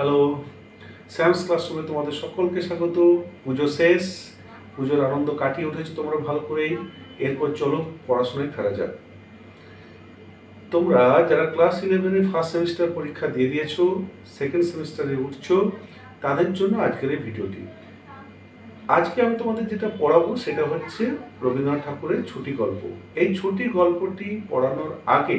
Hello Sam's ক্লাসরুমে তোমাদের সকলকে স্বাগত। পুজো শেষ, পুজোর আনন্দ কাটিয়ে উঠেছো তোমরা ভালো করেই। এরপর চলো পড়াশোনায় ফেরা যাক। তোমরা যারা ক্লাস ইলেভেনের ফার্স্ট সেমিস্টার পরীক্ষা দিয়ে দিয়েছ সেকেন্ড সেমিস্টারে উঠছো, তাদের জন্য আজকের এই ভিডিওটি। আজকে আমি তোমাদের যেটা পড়াবো সেটা হচ্ছে রবীন্দ্রনাথ ঠাকুরের ছুটি গল্প। এই ছুটি গল্পটি পড়ানোর আগে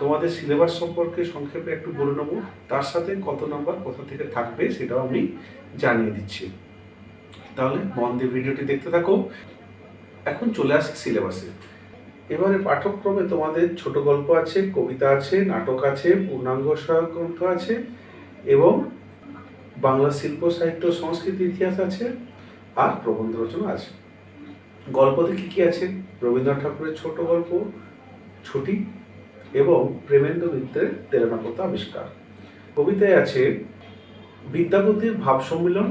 তোমাদের সিলেবাস সম্পর্কে সংক্ষেপে একটু বলে নেব। তার সাথে কত নাম্বার, কোথা থেকে থাকবে সেটাও আমি জানিয়ে দিচ্ছি। তাহলে মন দিয়ে ভিডিওটি দেখতে থাকো। এখন চলে আসি সিলেবাসে। এবারে পাঠ্যক্রমে তোমাদের ছোট গল্প আছে, কবিতা আছে, নাটক আছে, পূর্ণাঙ্গ সহায়ক গ্রন্থ আছে এবং বাংলা শিল্প, সাহিত্য, সংস্কৃতি, ইতিহাস আছে আর প্রবন্ধ রচনা আছে। গল্পতে কি কি আছে? রবীন্দ্রনাথ ঠাকুরের ছোট গল্প, ছুটি এবং প্রেমেন্দ্র মিত্রের তেলেনাপথ আবিষ্কার। কবিতায় আছে, বিদ্যাপতির ভাব সম্মিলন,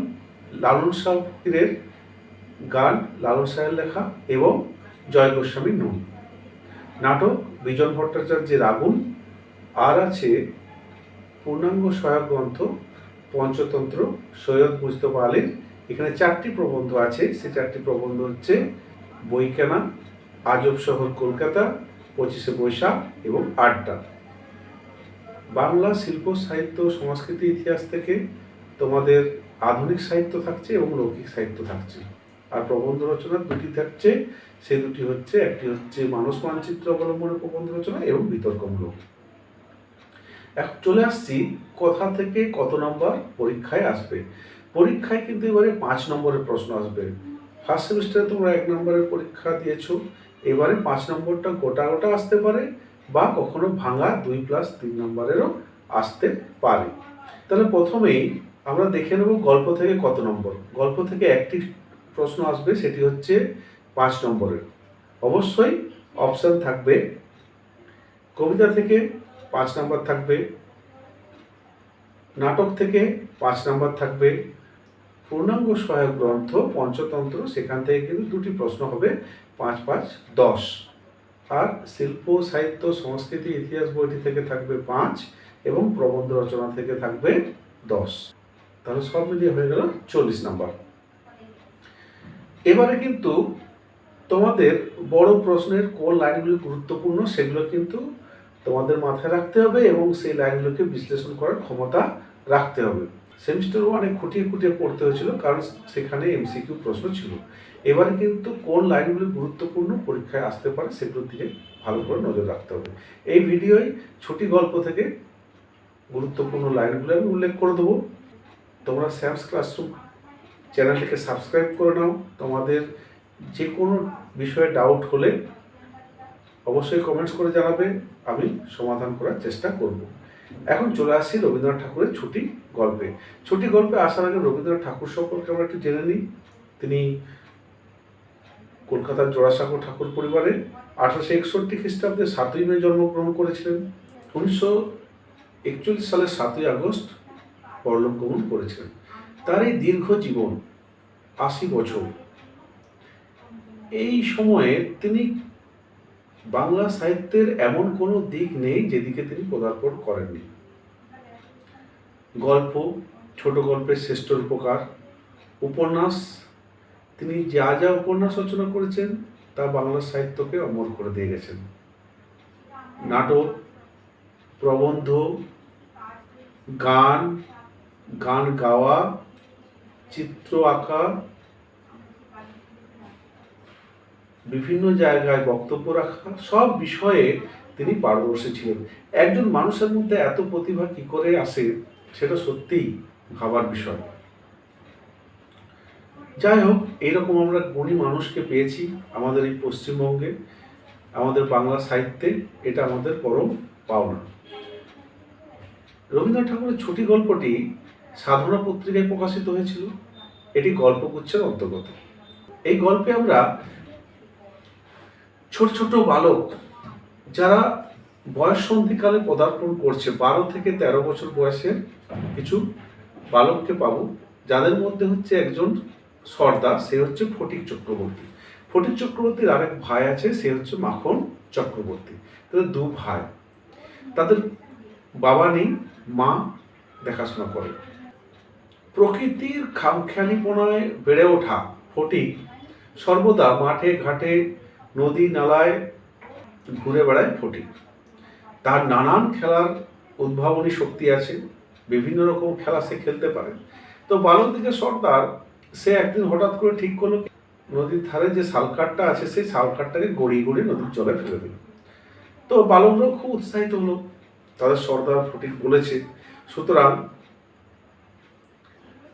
লালন শাহ গান, লালন শাহের লেখা এবং জয় গোস্বামীর নুন নাটক, বিজন ভট্টাচার্যের আগুন, আর আছে, পূর্ণাঙ্গ সহায়ক গ্রন্থ, পঞ্চতন্ত্র, সৈয়দ মুস্তফা আলীর। এখানে চারটি প্রবন্ধ আছে। সে চারটি প্রবন্ধ হচ্ছে বইকেনা, আজব শহর কলকাতা পঁচিশে বৈশাখ এবং আড্ডা বাংলা শিল্প, সাহিত্য, সংস্কৃতি, ইতিহাস থেকে তোমাদের আধুনিক সাহিত্য থাকছে এবং লৌকিক সাহিত্য থাকছে। আর প্রবন্ধ রচনা দুটি থাকছে, সেই দুটি হচ্ছে, একটি হচ্ছে মানস মানচিত্র অবলম্বনে প্রবন্ধ রচনা এবং বিতর্কমূলক। এখন চলে আসছি, কোথা থেকে কত নম্বর পরীক্ষায় আসবে? পরীক্ষায় কিন্তু এবারে পাঁচ নম্বরের প্রশ্ন আসবে। ফার্স্ট সেমিস্টারে তোমরা এক নম্বরের পরীক্ষা দিয়েছ এবারে পাঁচ নম্বরটা গোটা গোটা আসতে পারে বা কখনো ভাঙা দুই প্লাস তিন নম্বরেরও আসতে পারে। তাহলে প্রথমেই আমরা দেখে নেব গল্প থেকে কত নম্বর। গল্প থেকে একটি প্রশ্ন আসবে, সেটি হচ্ছে পাঁচ নম্বরের। অবশ্যই অপশান থাকবে, কবিতা থেকে পাঁচ নম্বর থাকবে, নাটক থেকে পাঁচ নম্বর থাকবে পূর্ণাঙ্গ সহায়ক গ্রন্থ পঞ্চতন্ত্র, সেখান থেকে কিন্তু দুটি প্রশ্ন হবে, পাঁচ পাঁচ দশ। আর শিল্প, সাহিত্য, সংস্কৃতি, ইতিহাস বইটি থেকে থাকবে পাঁচ এবং প্রবন্ধ রচনা থেকে থাকবে দশ। তাহলে সব মিলিয়ে হয়ে গেল চল্লিশ নাম্বার। এবারে কিন্তু তোমাদের বড় প্রশ্নের কোন লাইনগুলি গুরুত্বপূর্ণ সেগুলো কিন্তু তোমাদের মাথায় রাখতে হবে এবং সেই লাইনগুলোকে বিশ্লেষণ করার ক্ষমতা রাখতে হবে। সেমিস্টার ওয়ানে খুঁটিয়ে খুঁটিয়ে পড়তে হয়েছিল, কারণ সেখানে এমসিকিউ প্রশ্ন ছিল। এবারে কিন্তু কোন লাইনগুলি গুরুত্বপূর্ণ পরীক্ষায় আসতে পারে সেগুলোর দিকে ভালো করে নজর রাখতে হবে। এই ভিডিওয় ছুটি গল্প থেকে গুরুত্বপূর্ণ লাইনগুলো আমি উল্লেখ করে দেবো। তোমরা স্যামস ক্লাসরুম চ্যানেলটিকে সাবস্ক্রাইব করে নাও। তোমাদের যে কোনো বিষয়ে ডাউট হলে অবশ্যই কমেন্টস করে জানাবে, আমি সমাধান করার চেষ্টা করব। এখন চলে আসছি রবীন্দ্রনাথ ঠাকুরের ছুটি গল্পে। ছুটি গল্পে আসার আগে রবীন্দ্রনাথ ঠাকুর সম্পর্কে আমরা একটু জেনে নিই। তিনি কলকাতার জোড়াসাঁকো ঠাকুর পরিবারে আঠারোশো একষট্টি খ্রিস্টাব্দে সাতই মে জন্মগ্রহণ করেছিলেন। উনিশশো একচল্লিশ সালের সাতই আগস্ট পরলোক গমন করেছিলেন। তার এই দীর্ঘ জীবন, আশি বছর, এই সময়ে তিনি বাংলা সাহিত্যের এমন কোনো দিক নেই যেদিকে তিনি পদার্পণ করেননি। গল্প, ছোট গল্পের শ্রেষ্ঠ রূপকার, উপন্যাস। তিনি যা যা উপন্যাস রচনা করেছেন, তা বাংলা সাহিত্যকে অমর করে দিয়ে গেছেন। নাটক, প্রবন্ধ, গান গান গাওয়া, চিত্র আঁকা, বিভিন্ন জায়গায় বক্তব্য রাখা, সব বিষয়ে তিনি পারদর্শী ছিলেন। একজন মানুষের মধ্যে এত প্রতিভা কি করে আসে? সেটা সত্যিই ভাবার বিষয়। যাই হোক, এইরকম আমরা গুণী মানুষকে পেয়েছি আমাদের এই পশ্চিমবঙ্গে, আমাদের বাংলা সাহিত্যে, এটা আমাদের পরম পাওনা। রবীন্দ্রনাথ ঠাকুরের ছুটি গল্পটি সাধনা পত্রিকায় প্রকাশিত হয়েছিল। এটি গল্পগুচ্ছের অন্তর্গত। এই গল্পে আমরা ছোট ছোট বালক যারা বয়স সন্ধিকালে পদার্পণ করছে। বারো থেকে তেরো বছর বয়সের কিছু বালককে পাবো, যাদের মধ্যে হচ্ছে একজন সর্দার, সে হচ্ছে ফটিক চক্রবর্তী। ফটিক চক্রবর্তীর আরেক ভাই আছে, সে হচ্ছে মাখন চক্রবর্তী। তাদের দু ভাই। তাদের বাবা নেই, মা দেখাশোনা করে। প্রকৃতির খামখেয়ালিপনায় বেড়ে ওঠা ফটিক সর্বদা মাঠে, ঘাটে, নদী, নালায় ঘুরে বেড়ায় ফটিক। তার নানান খেলার উদ্ভাবনী শক্তি আছে, বিভিন্ন রকম খেলা সে খেলতে পারে। তো বালক দিকে সর্দার, সে একদিন হঠাৎ করে ঠিক করল নদীর ধারে যে শালকাঠটা আছে, সেই শালকাঠটাকে গড়িয়ে গড়িয়ে নদীর জলে ফেলে দিল। তো বালকরাও খুব উৎসাহিত হলো। তাদের সর্দার ফটিক বলেছে। সুতরাং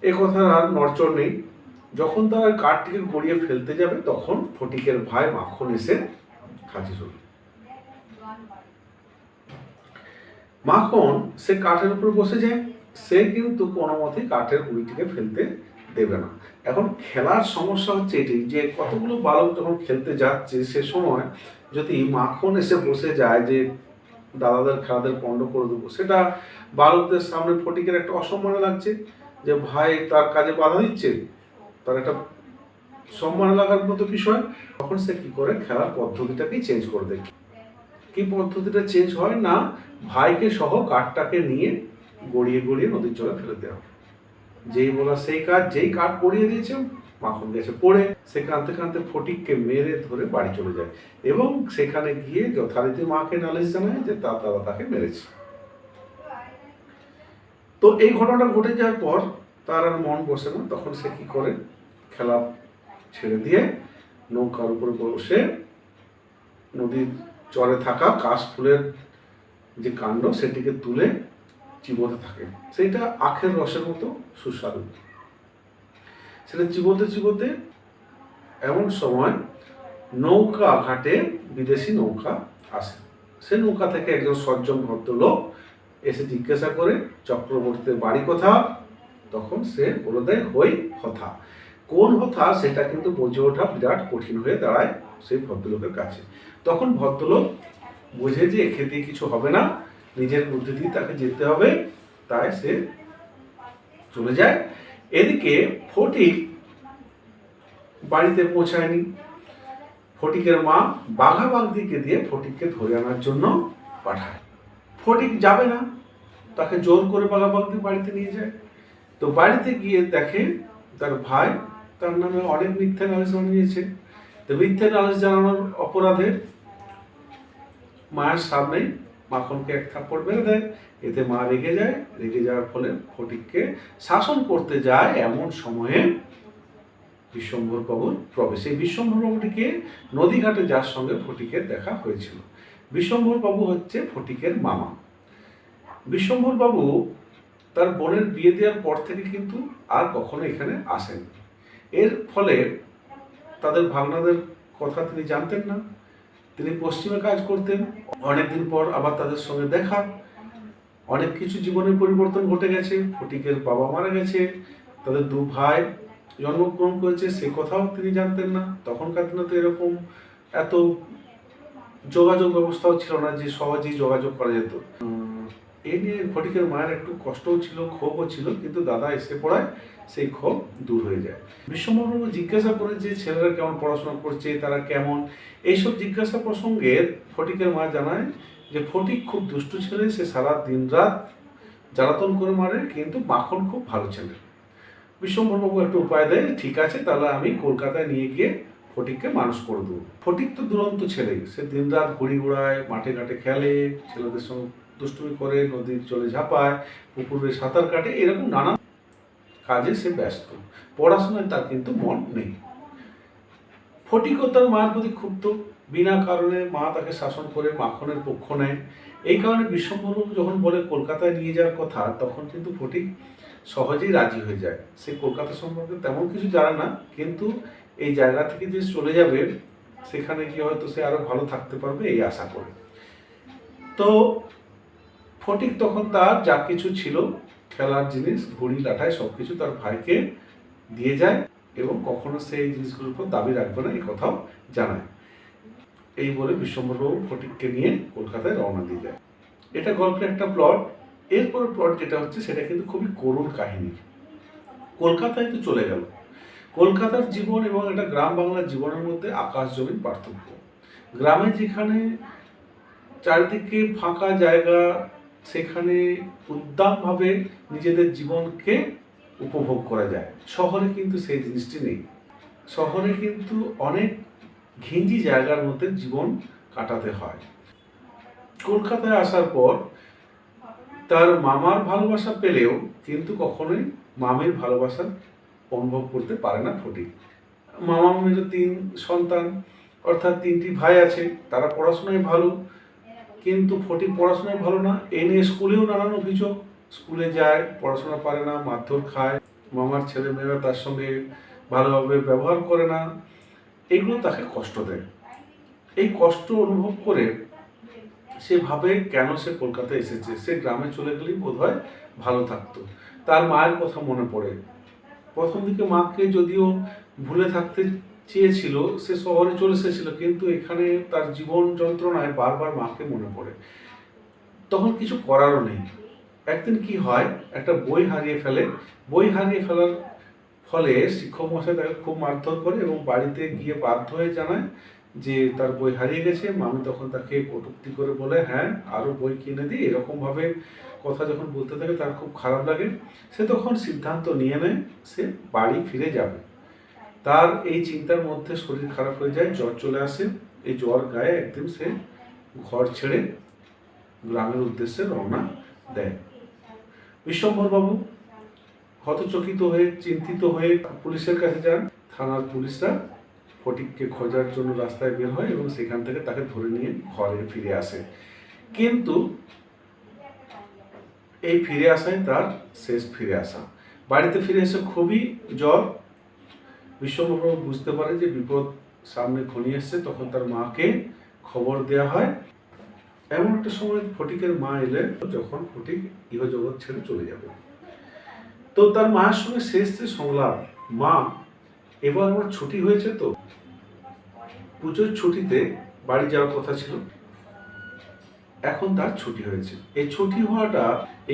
এ কথার আর নড়চড় নেই। যখন তারা কাঠটিকে গড়িয়ে ফেলতে যাবে, তখন ফটিকের ভাই মাখন এসে হাজির হল। মাখন সে কাঠের উপর বসে যায়, সে কিন্তু কোনো মতেই কাঠের গুড়িটিকে ফেলতে দেবে না। এখন খেলার সমস্যা হচ্ছে এটি যে কতগুলো বালক যখন খেলতে যাচ্ছে সে সময় যদি মাখন এসে বসে যায় যে দাদাদের খেলাদের পণ্ড করে দেবো, সেটা বালকদের সামনে ফটিকের একটা অসম্মান লাগছে যে ভাই তার কাজে বাধা দিচ্ছে। তার একটা সম্মান লাগার মতো বিষয়। তখন সে কি করে? খেলার পদ্ধতিটাকেই চেঞ্জ করে দেয় কি পদ্ধতিটা চেঞ্জ হয় না, ভাইকে সহ কাঠটাকে নিয়ে গড়িয়ে গড়িয়ে নদীর জলে ফেলে দেওয়া। যেই বলা সেই কাজ যেই কাঠ গড়িয়ে দিয়েছে, মাখন গেছে পড়ে সে কাঁদতে কাঁদতে ফটিককে মেরে ধরে বাড়ি চলে যায়। এবং সেখানে গিয়ে যথারীতি মাকে নালিশ জানায় যে তার দাদা তাকে মেরেছে। তো এই ঘটনাটা ঘটে যাওয়ার পর তার আর মন বসে না। তখন সে কি করে? খেলা ছেড়ে দিয়ে নৌকার উপরে বসে নদীর চরে থাকা কাশ ফুলের যে কাণ্ড সেটিকে তুলে চিবোতে থাকে। সেইটা আখের রসের মতো সুস্বাদু। সেটা চিবোতে চিবোতে এমন সময় নৌকা ঘাটে বিদেশি নৌকা আসে। সে নৌকা থেকে একজন সজ্জন ভদ্রলোক এসে জিজ্ঞাসা করে চক্রবর্তীর বাড়ি কোথা তখন সে বলে দেয়, হই হথা কোন হথা সেটা কিন্তু বুঝে ওঠা বিরাট কঠিন হয়ে দাঁড়ায়। সেই ভদ্রলোকের কাছে। তখন ভদ্রলোক বুঝে যে খেতে কিছু হবে না, নিজের বুদ্ধি দিয়ে তাকে যেতে হবে, তাই সে চলে যায়। এদিকে ফটিক বাড়িতে পৌঁছায়নি। ফটিকের মা বাঘা বাগদিকে দিয়ে ফটিককে ধরে আনার জন্য পাঠায়। ফটিক যাবে না, তাকে জোর করে বাঘা বাগদি বাড়িতে নিয়ে যায়। তো বাড়িতে গিয়ে দেখে তার ভাই তার নামে অনেক মিথ্যা নালিশ জানিয়েছে তো মিথ্যা নালিশ জানানোর অপরাধে মায়ের সামনেই মাখনকে এক থাপ্পড় মেরে দেয়। এতে মা রেগে যায়। রেগে যাওয়ার ফলে ফটিককে শাসন করতে যায়। এমন সময়ে বিশ্বম্ভর বাবুর প্রবেশ। এই বিশ্বম্ভর বাবুটিকে নদীঘাটে যার সঙ্গে ফটিকের দেখা হয়েছিল। বিশ্বম্ভর বাবু হচ্ছে ফটিকের মামা। বিশ্বম্ভর বাবু তার বোনের বিয়ে দেওয়ার পর থেকে কিন্তু আর কখনো এখানে আসেন এর ফলে তাদের ভাগনাদের কথা তিনি জানতেন না। তিনি পশ্চিমে কাজ করতেন। অনেকদিন পর আবার তাদের সঙ্গে দেখা। অনেক কিছু জীবনের পরিবর্তন ঘটে গেছে। ফটিকের বাবা মারা গেছে। তাদের দু ভাই জন্মগ্রহণ করেছে। সে কথাও তিনি জানতেন না। তখনকার দিনে তো এরকম এত যোগাযোগ ব্যবস্থাও ছিল না যে সহজেই যোগাযোগ করা যেত। এই নিয়ে ফটিকের মায়ের একটু কষ্টও ছিল, ক্ষোভও ছিল, কিন্তু দাদা এসে পড়ায় সেই ক্ষোভ দূর হয়ে যায়। বিশ্বম্ভরবাবু জিজ্ঞাসা করে যে, ছেলেরা কেমন পড়াশোনা করছে? তারা কেমন? এইসব জিজ্ঞাসা প্রসঙ্গে ফটিকের মা জানায় যে, ফটিক খুব দুষ্টু ছেলে, সে সারা দিন রাত জ্বালাতন করে মারে, কিন্তু মাখন খুব ভালো ছেলে। বিশ্বম্ভরবাবু একটা উপায় দেয়, ঠিক আছে, তাহলে আমি কলকাতায় নিয়ে গিয়ে ফটিককে মানুষ করে দেবো। ফটিক তো দুরন্ত ছেলে সে দিন রাত ঘুড়ি ঘোড়ায়, মাঠে ঘাটে খেলে, ছেলেদের সঙ্গে দুষ্টুমি করে, নদীর জলে ঝাঁপায়, পুকুরে সাঁতার কাটে, এরকম নানা কাজে সে ব্যস্ত। পড়াশোনায় তার কিন্তু মন নেই। ফটিকও তার মায়ের প্রতি ক্ষুব্ধ, বিনা কারণে মা তাকে শাসন করে মাখনের পক্ষ নেয়। এই কারণে বিশ্বম্ভরবাবু যখন বলে কলকাতায় নিয়ে যাওয়ার কথা, তখন কিন্তু ফটিক সহজেই রাজি হয়ে যায়। সে কলকাতা সম্পর্কে তেমন কিছু জানে না, কিন্তু এই জায়গা থেকে যে চলে যাবে, সেখানে গিয়ে হয়তো সে আরও ভালো থাকতে পারবে এই আশা করে। তো ফটিক তখন তার যা কিছু ছিল খেলার জিনিস, ঘড়ি লাঠায় সব কিছু তার ভাইকে দিয়ে যায় এবং কখনো সে এই জিনিসগুলোর উপর দাবি রাখবে না, এই কথাও জানায়। এই বলে বিশ্বম্বরবাবু ফটিককে নিয়ে কলকাতায় রওনা দিয়ে যায়। এটা গল্পের একটা প্লট। এরপর প্লট যেটা হচ্ছে, সেটা কিন্তু খুবই করুণ কাহিনী কলকাতায় তো চলে গেল। কলকাতার জীবন এবং একটা গ্রাম বাংলার জীবনের মধ্যে আকাশ জমিন পার্থক্য। গ্রামে যেখানে চারিদিকে ফাঁকা জায়গা সেখানে উদ্দামভাবে নিজেদের জীবনকে উপভোগ করা যায়। শহরে কিন্তু সেই জিনিসটি নেই। শহরে কিন্তু অনেক ঘিঞ্জি জায়গার মধ্যে জীবন কাটাতে হয়। কলকাতায় আসার পর তার মামার ভালোবাসা পেলেও কিন্তু কখনোই মামির ভালোবাসা অনুভব করতে পারে না ফটিক। মামা মামির তিন সন্তান, অর্থাৎ তিনটি ভাই আছে, তারা পড়াশোনায় ভালো কিন্তু ফটি পড়াশোনায় ভালো না, এ নিয়ে স্কুলেও নানান অভিযোগ। স্কুলে যায়, পড়াশোনা পারে না, মারধর খায়, মামার ছেলে মেয়েরা তার সঙ্গে ভালোভাবে ব্যবহার করে না, এগুলো তাকে কষ্ট দেয়। এই কষ্ট অনুভব করে সে ভাবে কেন সে কলকাতায় এসেছে? সে গ্রামে চলে গেলেই বোধহয় ভালো থাকতো। তার মায়ের কথা মনে পড়ে। প্রথম দিকে মাকে যদিও ভুলে থাকতে চেয়েছিল, সে শহরে চলে এসেছিল, কিন্তু এখানে তার জীবন যন্ত্রণায় বারবার মাকে মনে পড়ে। তখন কিছু করারও নেই। একদিন কি হয়, একটা বই হারিয়ে ফেলে। বই হারিয়ে ফেলার ফলে শিক্ষক মশাই তাকে খুব মারধর করে এবং বাড়িতে গিয়ে বাধ্য হয়ে জানায় যে তার বই হারিয়ে গেছে। মামি তখন তাকে কটুক্তি করে বলে হ্যাঁ আরও বই কিনে দিই এরকমভাবে কথা যখন বলতে থাকে, তার খুব খারাপ লাগে। সে তখন সিদ্ধান্ত নিয়ে নেয়, সে বাড়ি ফিরে যাবে। তার এই চিন্তার মধ্যে শরীর খারাপ হয়ে যায়, জ্বর চলে আসে। এই জ্বর গায়ে একদিন সে ঘর ছেড়ে গ্রামের উদ্দেশ্যে রওনা দেয়। বিশ্বম্বরবাবু হতচকিত হয়ে, চিন্তিত হয়ে পুলিশের কাছে যান। থানার পুলিশরা ফটিককে খোঁজার জন্য রাস্তায় বের হয় এবং সেখান থেকে তাকে ধরে নিয়ে ঘরে ফিরে আসে। কিন্তু এই ফিরে আসাই তার শেষ ফিরে আসা। বাড়িতে ফিরে এসে খুবই জ্বর বিশ্ববাবু বুঝতে পারে যে বিপদ সামনে ঘনিয়ে এসছে, তখন তার মাকে খবর দেওয়া হয়। এমন একটা সময় ফটিকের মা এলেন যখন ফটিক ইহজগৎ ছেড়ে চলে যাবে। তো তার মায়ের সঙ্গে শেষ যে সংলাপ, মা, এবার আমার ছুটি হয়েছে তো? পুজোর ছুটিতে বাড়ি যাওয়ার কথা ছিল? এখন তার ছুটি হয়েছে। এই ছুটি হওয়াটা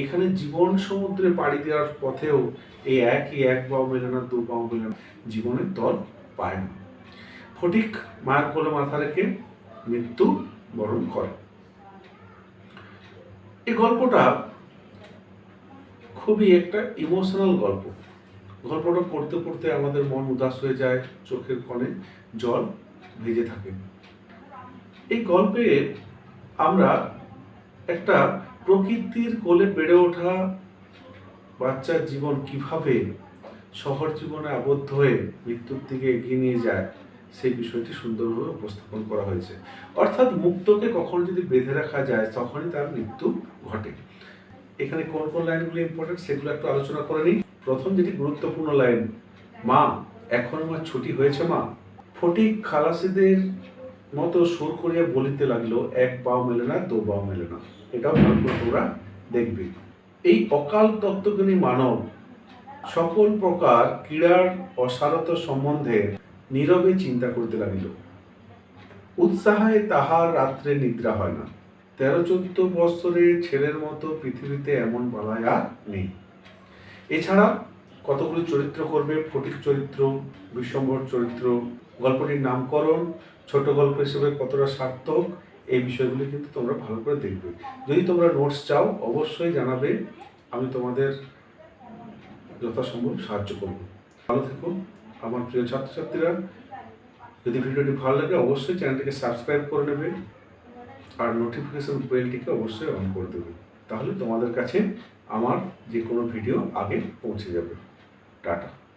এখানে জীবন সমুদ্রে পাড়ি দেওয়ার পথেও এই একই এক পাও মেলে না, দু পাও মেলে না, জীবনের তল পায় না। ফটিক মায়ের কোলে মাথা রেখে মৃত্যু বরণ করে। এই গল্পটা খুবই একটা ইমোশনাল গল্প। গল্পটা পড়তে পড়তে আমাদের মন উদাস হয়ে যায়, চোখের কোণে জল ভেজে থাকে। এই গল্পে আমরা একটা প্রকৃতির কোলে বেড়ে ওঠা বাচ্চার জীবন কীভাবে শহর জীবনে আবদ্ধ হয়ে মৃত্যুর দিকে এগিয়ে নিয়ে যায়, সেই বিষয়টি সুন্দরভাবে উপস্থাপন করা হয়েছে। অর্থাৎ মুক্তকে কখন যদি বেঁধে রাখা যায়, তখনই তার মৃত্যু ঘটে। এখানে কোন কোন লাইনগুলো ইম্পর্টেন্ট সেগুলো একটু আলোচনা করে নিই। প্রথম যেটি গুরুত্বপূর্ণ লাইন, মা, এখন আমার ছুটি হয়েছে মা। ফটিক খালাসিদের মতো সুর করিয়া বলিতে লাগল, এক পাও মেলে না, দু পাও মেলে না। এটাও তোমরা দেখবে। এই অকাল তত্ত্বজ্ঞানী মানব সকল প্রকার ক্রীড়ার অসারত সম্বন্ধে নীরবে চিন্তা করতে লাগিল। উৎসাহে তাহার রাত্রে নিদ্রা হয় না। তেরো চোদ্দ বৎসরের ছেলের মতো পৃথিবীতে এমন বালাই আর নেই। এছাড়া কতগুলি চরিত্র করবে? ফটিক চরিত্র, বিশ্বম্ভর চরিত্র গল্পটির নামকরণ ছোট গল্প হিসেবে কতটা সার্থক, এই বিষয়গুলি কিন্তু তোমরা ভালো করে দেখবে। যদি তোমরা নোটস চাও, অবশ্যই জানাবে। আমি তোমাদের যথাসম্ভব সাহায্য করব। ভালো থেকো, আমার প্রিয় ছাত্রছাত্রীরা। যদি ভিডিওটি ভালো লাগে, অবশ্যই চ্যানেলটিকে সাবস্ক্রাইব করে নেবে আর নোটিফিকেশন বেলটিকে অবশ্যই অন করে দেবে। তাহলে তোমাদের কাছে আমার যে কোনো ভিডিও আগে পৌঁছে যাবে। টাটা।